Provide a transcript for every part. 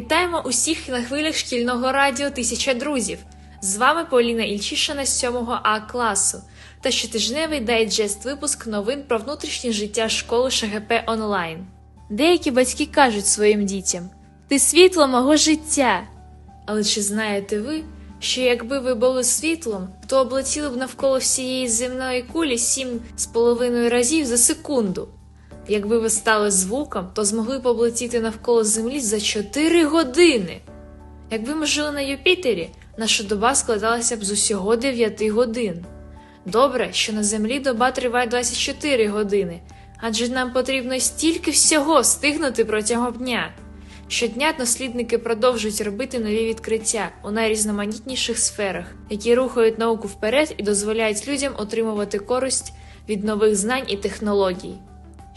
Вітаємо усіх на хвилях шкільного радіо Тисяча друзів. З вами Поліна Ільчишина з 7 А класу та щотижневий дайджест випуск новин про внутрішнє життя школи ШГП онлайн. Деякі батьки кажуть своїм дітям: Ти світло мого життя. Але чи знаєте ви, що якби ви були світлом, то облетіли б навколо всієї земної кулі сім з половиною разів за секунду? Якби ви стали звуком, то змогли б облетіти навколо Землі за 4 години. Якби ми жили на Юпітері, наша доба складалася б з усього 9 годин. Добре, що на Землі доба триває 24 години, адже нам потрібно стільки всього встигнути протягом дня. Щодня дослідники продовжують робити нові відкриття у найрізноманітніших сферах, які рухають науку вперед і дозволяють людям отримувати користь від нових знань і технологій.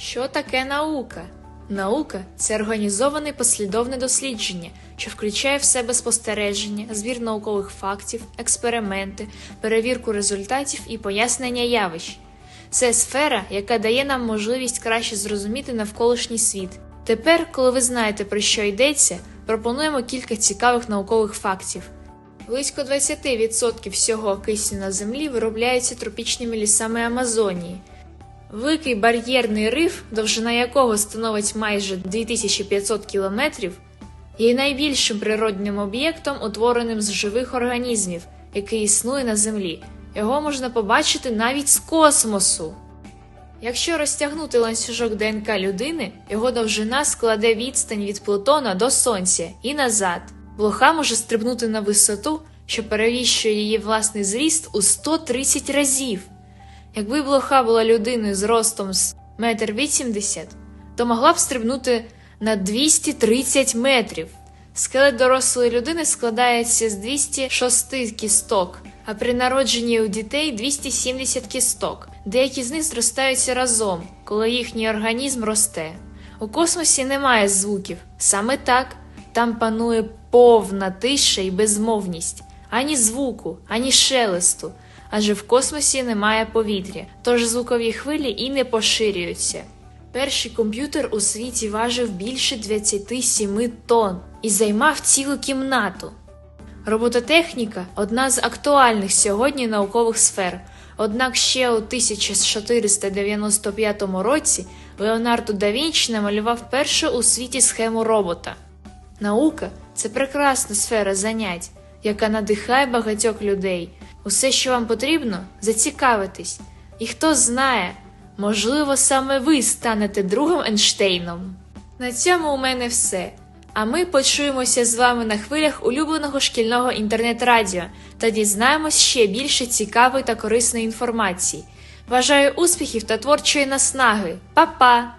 Що таке наука? Наука це організоване послідовне дослідження, що включає в себе спостереження, збір наукових фактів, експерименти, перевірку результатів і пояснення явищ. Це сфера, яка дає нам можливість краще зрозуміти навколишній світ. Тепер, коли ви знаєте про що йдеться, пропонуємо кілька цікавих наукових фактів. Близько 20% всього кисню на землі виробляється тропічними лісами Амазонії. Великий бар'єрний риф, довжина якого становить майже 2500 кілометрів, є найбільшим природним об'єктом, утвореним з живих організмів, який існує на Землі. Його можна побачити навіть з космосу. Якщо розтягнути ланцюжок ДНК людини, його довжина складе відстань від Плутона до Сонця і назад. Блоха може стрибнути на висоту, що перевіщує її власний зріст у 130 разів. Якби блоха була людиною з ростом з 1,80 м, то могла б стрибнути на 230 метрів. Скелет дорослої людини складається з 206 кісток, а при народженні у дітей 270 кісток. Деякі з них зростаються разом, коли їхній організм росте. У космосі немає звуків. Саме так там панує повна тиша і безмовність, ані звуку, ані шелесту, адже в космосі немає повітря, тож звукові хвилі і не поширюються. Перший комп'ютер у світі важив більше 27 тонн і займав цілу кімнату. Робототехніка одна з актуальних сьогодні наукових сфер. Однак ще у 1495 році Леонардо да Вінчі намалював першу у світі схему робота. Наука це прекрасна сфера занять, яка надихає багатьох людей. Усе, що вам потрібно, зацікавитись. І хто знає, можливо, саме ви станете другим Ейнштейном. На цьому у мене все. А ми почуємося з вами на хвилях улюбленого шкільного інтернет-радіо та дізнаємось ще більше цікавої та корисної інформації. Бажаю успіхів та творчої наснаги. Па-па!